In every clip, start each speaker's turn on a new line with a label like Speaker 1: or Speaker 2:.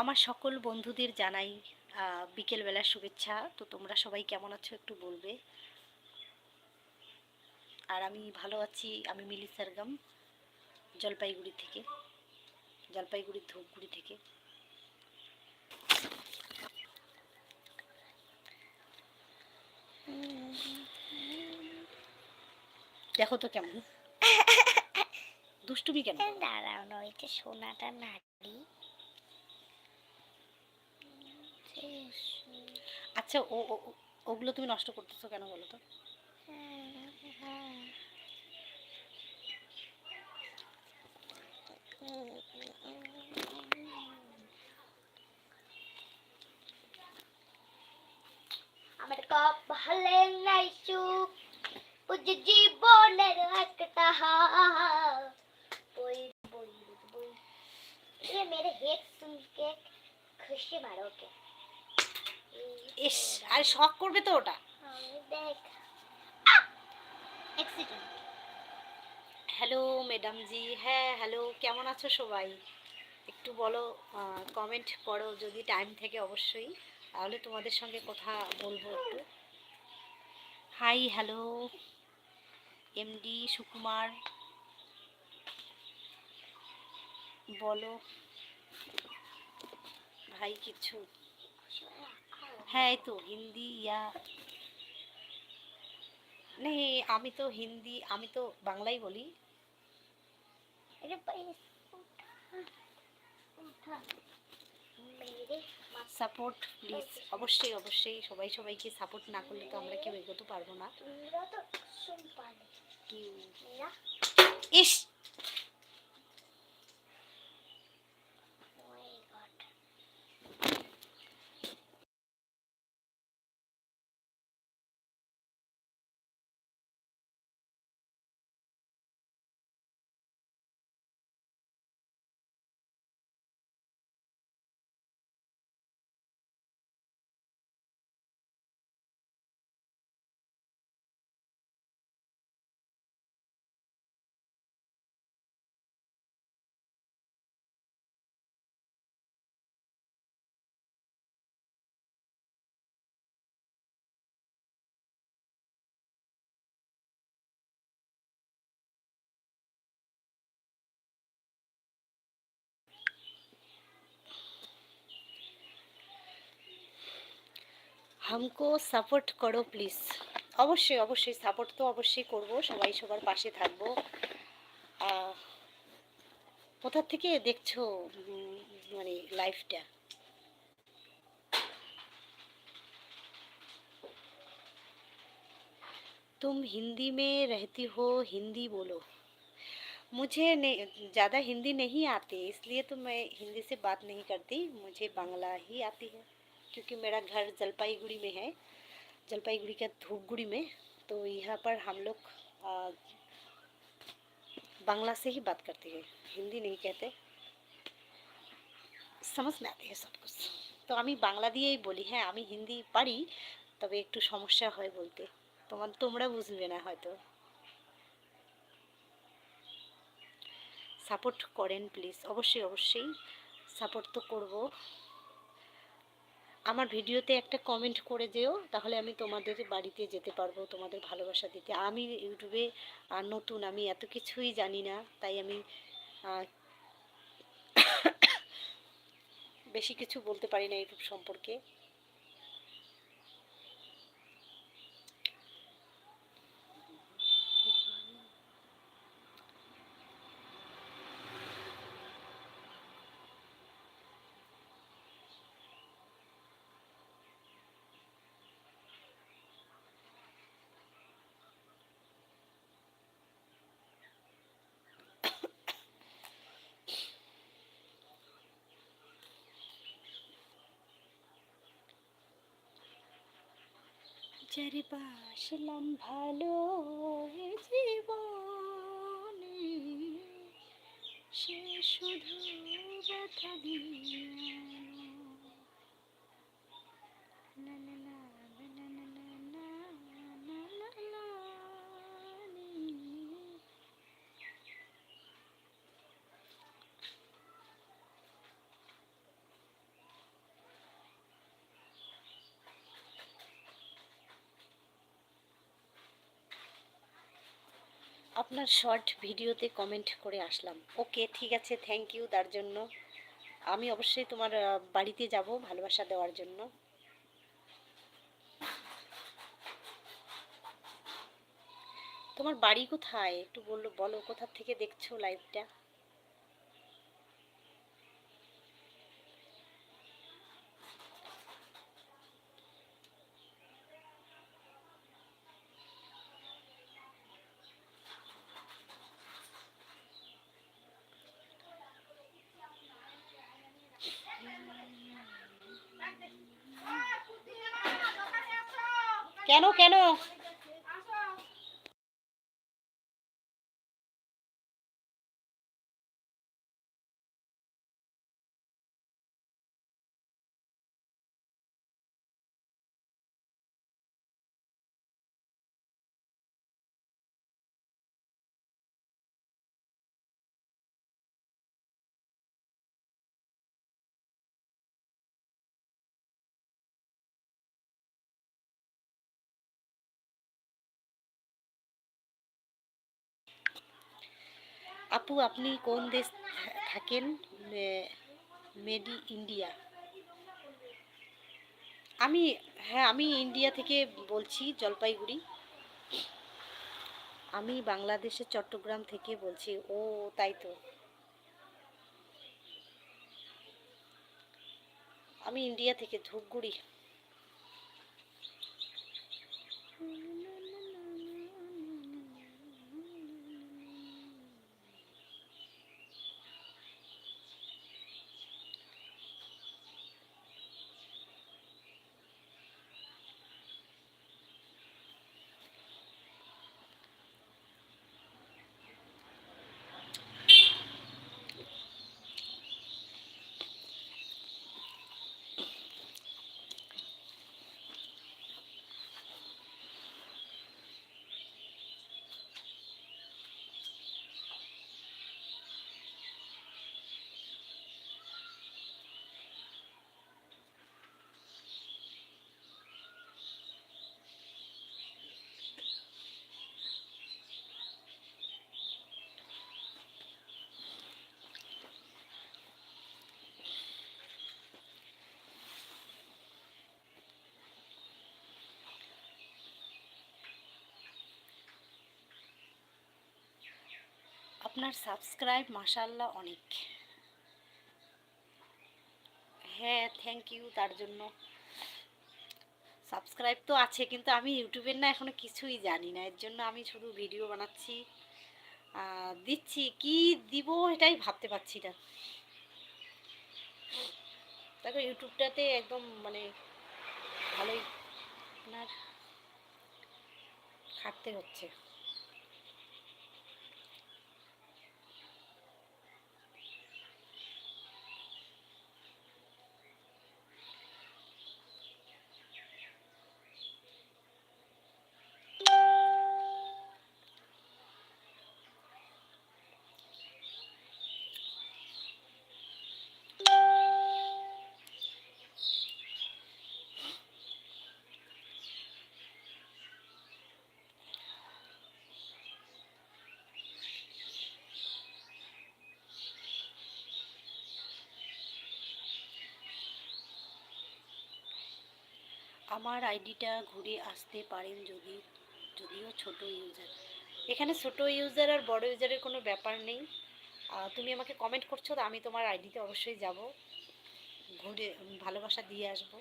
Speaker 1: আমার সকল বন্ধুদের জানাই বিকেলবেলার শুভেচ্ছা। তো তোমরা সবাই কেমন আছো একটু বলবে? আর আমি ভালো আছি, আমি মিলি সারগাম, জলপাইগুড়ি থেকে জলপাইগুড়ির ধূপগুড়ি থেকে। দেখো তো কেমন? দুষ্টুমি কেন?
Speaker 2: দাঁড়াও না ওই যে সোনাটা নাড়ি
Speaker 1: আচ্ছা ও ওগুলো তুমি নষ্ট করতেছো কেন বলো তো?
Speaker 2: আমার কপালে নাই সুখ বুঝ জীবনের একটা বই বই বই ये मेरे हेड सुन के खुशी मारोगे
Speaker 1: ইস আর শখ করবে তো ওটা
Speaker 2: আমি দেখ অ্যাক্সিডেন্ট
Speaker 1: হ্যালো ম্যাডাম জি হ্যাঁ হ্যালো কেমন আছো সবাই একটু বলো কমেন্ট করো যদি টাইম থেকে অবশ্যই তাহলে তোমাদের সঙ্গে কথা বলবো একটু হাই হ্যালো এমডি সুকুমার বলো ভাই কিছু? হ্যাঁ এই তো হিন্দি ইয়া। নেই আমি তো হিন্দি আমি তো বাংলাই বলি। সাপোর্ট প্লিজ অবশ্যই অবশ্যই। সবাই সবাইকে সাপোর্ট না করলে তো আমরা কেউ এগোতে পারব না। ইস! হামকো সাপোর্ট করো প্লিজ অবশ্যই অবশ্যই সাপোর্ট তো অবশ্যই করব সবাই সবার পাশে থাকবো আহ, কোথা থেকে দেখছো উম, মানে লাইফটা तुम हिंदी में रहती हो हिंदी बोलो मुझे नहीं ज़्यादा हिंदी नहीं आती इसलिए तो मैं हिंदी से बात नहीं करती मुझे बांग्ला ही आती है क्योंकि मेरा घर जलपाईगुड़ी में है जलपाईगुड़ी का धूपगुड़ी में तो यहाँ पर हम लोग आ, बांग्ला से ही बात करते हैं हिंदी नहीं कहते समझ में आती है सब कुछ তো আমি বাংলা দিয়েই বলি হ্যাঁ আমি হিন্দি পারি তবে একটু সমস্যা হয় বলতে তোমার তোমরা বুঝবে না হয়তো সাপোর্ট করেন প্লিজ অবশ্যই অবশ্যই সাপোর্ট তো করব আমার ভিডিওতে একটা কমেন্ট করে যেও, তাহলে আমি তোমাদের বাড়িতে যেতে পারব, তোমাদের ভালোবাসা দিতে। আমি ইউটিউবে আর নতুন, আমি এত কিছুই জানি না, তাই আমি বেশি কিছু বলতে পারি না ইউটিউব সম্পর্কে। যারে পাশলাম ভালো জীবনে। সে শুধু ব্যথা দিয়ে আপনার শর্ট ভিডিওতে কমেন্ট করে আসলাম। ওকে ঠিক আছে থ্যাংক ইউ তার জন্য। আমি অবশ্যই তোমার বাড়িতে যাব ভালোবাসা দেওয়ার জন্য। তোমার বাড়ি কোথায়? একটু বলল, বলো কোথার থেকে দেখছ লাইভটা কেন কেন? আপু, আপনি কোন দেশ থাকেন? মেডি ইন্ডিয়া। আমি হ্যাঁ আমি ইন্ডিয়া থেকে বলছি, জলপাইগুড়ি। আমি বাংলাদেশের চট্টগ্রাম থেকে বলছি। ও, তাই তো। আমি ইন্ডিয়া থেকে ধূপগুড়ি। আপনার সাবস্ক্রাইব মাশাল্লাহ অনেক। হ্যাঁ থ্যাংক ইউ তার জন্য। সাবস্ক্রাইব তো আছে, কিন্তু আমি ইউটিউবের না এখনও কিছুই জানি না। এর জন্য আমি শুধু ভিডিও বানাচ্ছি। দিচ্ছি। কি দিব এটাই ভাবতে পারছি না। দেখো ইউটিউবটাতে একদম মানে ভালোই আপনার খাটতে হচ্ছে। আমার আইডিটা ঘুরে আসতে পারেন যদি, যদিও ছোট ইউজার এখানে ছোট ইউজার আর বড় ইউজারের কোনো ব্যাপার নেই। তুমি আমাকে কমেন্ট করছ, তো আমি তোমার আইডিতে অবশ্যই যাব। ঘুরে, ভালোবাসা দিয়ে আসব।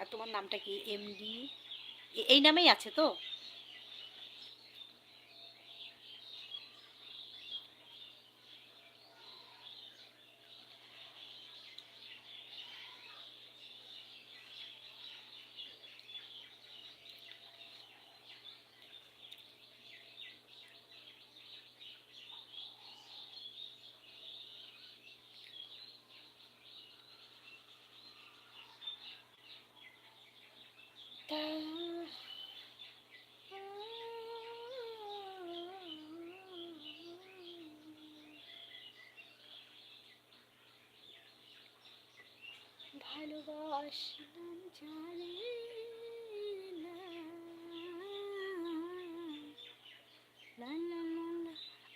Speaker 1: আর তোমার নামটা কি? এমডি এই নামেই আছে তো? ভালোবাসলাম জানে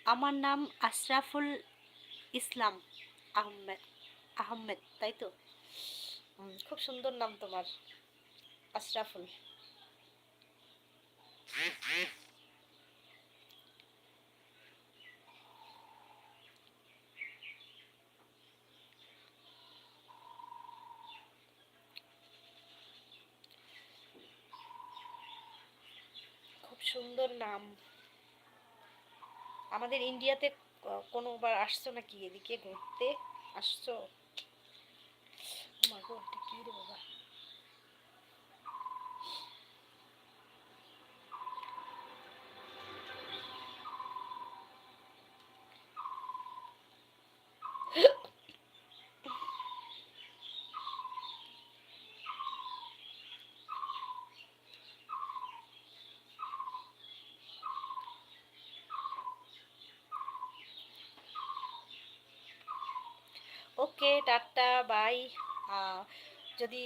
Speaker 1: আমার নাম আশরাফুল ইসলাম আহমেদ। আহমেদ তাই তো? খুব সুন্দর নাম তোমার। আশরাফুল। খুব সুন্দর নাম। আমাদের ইন্ডিয়াতে কোনোবার আসছো নাকি এদিকে ঘুরতে? আসছো? এটা কি রে বাবা? Okay, tata, bye. যদি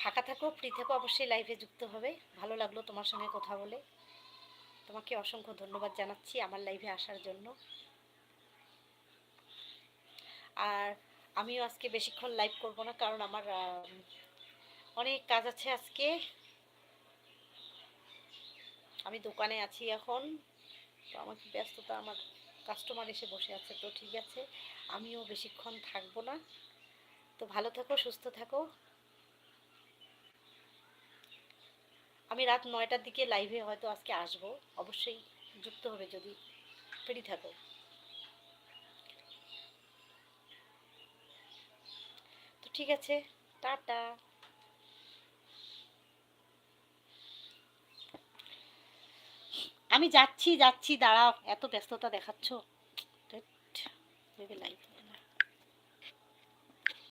Speaker 1: ফাঁকা থাকো ফ্রি থাকো, অবশ্যই লাইভে যুক্ত হবে। ভালো লাগল তোমার সঙ্গে কথা বলে। তোমাকে অসংখ্য ধন্যবাদ জানাচ্ছি আমার লাইভে আসার জন্য। আর আমিও আজকে বেশিক্ষণ লাইভ করব না, কারণ আমার অনেক কাজ আছে আজকে। আমি দোকানে আছি এখন, তো আমার ব্যস্ততা আমার? কাস্টমার এসে বসে আছে, তো ঠিক আছে, আমিও বেশিক্ষণ থাকব না। তো ভালো থাকো, সুস্থ থাকো। আমি রাত নয়টার দিকে লাইভে হয়তো আজকে আসব, অবশ্যই যুক্ত হবে যদি ফ্রি থাকো। তো ঠিক আছে, টাটা। আমি যাচ্ছি যাচ্ছি দাঁড়াও এত ব্যস্ততা দেখাচ্ছ লাইফ